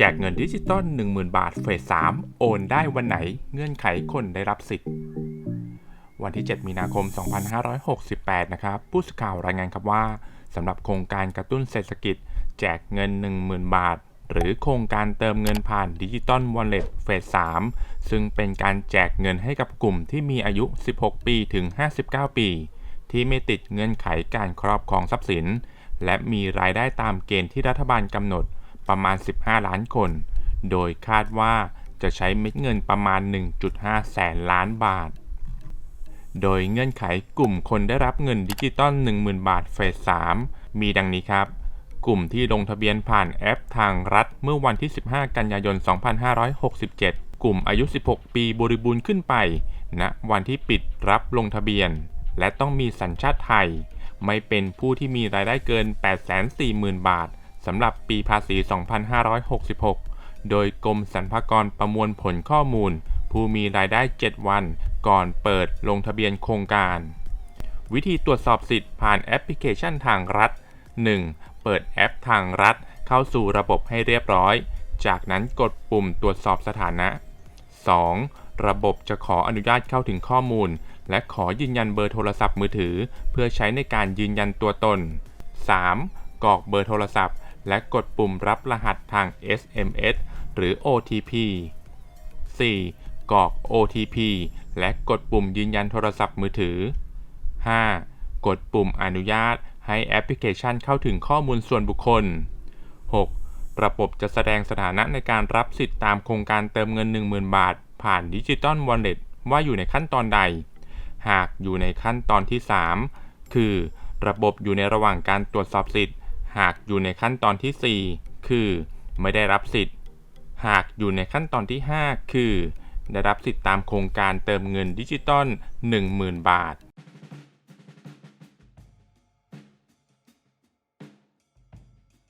แจกเงินดิจิตอล10,000 บาทเฟส3โอนได้วันไหนเงื่อนไขคนได้รับสิทธิ์ วันที่ 7 มีนาคม 2568 นะครับ ผู้สื่อข่าวรายงานครับว่าสำหรับโครงการกระตุ้นเศรษฐกิจ แจกเงิน 10,000 บาท หรือโครงการเติมเงินผ่านดิจิตอลวอลเล็ตเฟส3ซึ่งเป็นการแจกเงินให้กับกลุ่มที่มีอายุ 16 ปีถึง 59 ปี ที่ไม่ติดเงื่อนไขการครอบครองทรัพย์สิน และมีรายได้ตามเกณฑ์ที่รัฐบาลกำหนด ประมาณ 15 ล้านคน โดยคาดว่าจะใช้เม็ดเงินประมาณ 1.5 แสนล้านบาท โดยเงื่อนไขกลุ่มคนได้รับเงินดิจิตอล 10,000 บาทเฟส 3 มีดังนี้ครับ กลุ่มที่ลงทะเบียนผ่านแอปทางรัฐเมื่อวันที่ 15 กันยายน 2567 กลุ่มอายุ 16 ปีบริบูรณ์ขึ้นไปณวันที่ปิดรับลงทะเบียน และต้องมีสัญชาติไทย ไม่เป็นผู้ที่มีรายได้เกิน 840,000 บาท สำหรับปีภาษี 2566 โดยกรมสรรพากรประมวลผลข้อมูล ผู้มีรายได้ 7 วัน ก่อนเปิดลงทะเบียนโครงการ วิธีตรวจสอบสิทธิ์ผ่านแอปพลิเคชันทางรัฐ 1. เปิดแอปทางรัฐ เข้าสู่ระบบให้เรียบร้อย จากนั้นกดปุ่มตรวจสอบสถานะ 2. ระบบจะขออนุญาตเข้าถึงข้อมูล และขอยืนยันเบอร์โทรศัพท์มือถือ เพื่อใช้ในการยืนยันตัวตน 3. กรอกเบอร์โทรศัพท์ และกดปุ่มรับรหัสทาง SMS หรือ OTP 4. กรอก OTP และกดปุ่มยืนยันโทรศัพท์มือถือ 5. กดปุ่มอนุญาตให้แอปพลิเคชันเข้าถึงข้อมูลส่วนบุคคล 6. ระบบจะแสดงสถานะในการรับสิทธิ์ตามโครงการเติมเงิน 10,000 บาท ผ่านดิจิตอลวอลเล็ตว่าอยู่ในขั้นตอนใด หากอยู่ในขั้นตอนที่ 3 คือ ระบบอยู่ในระหว่างการตรวจสอบสิทธิ์ หากอยู่ในขั้นตอนที่ 4 คือ ไม่ได้รับสิทธิ์ หากอยู่ในขั้นตอนที่ 5 คือ ได้รับสิทธิ์ตามโครงการเติมเงินดิจิตอล10,000 บาท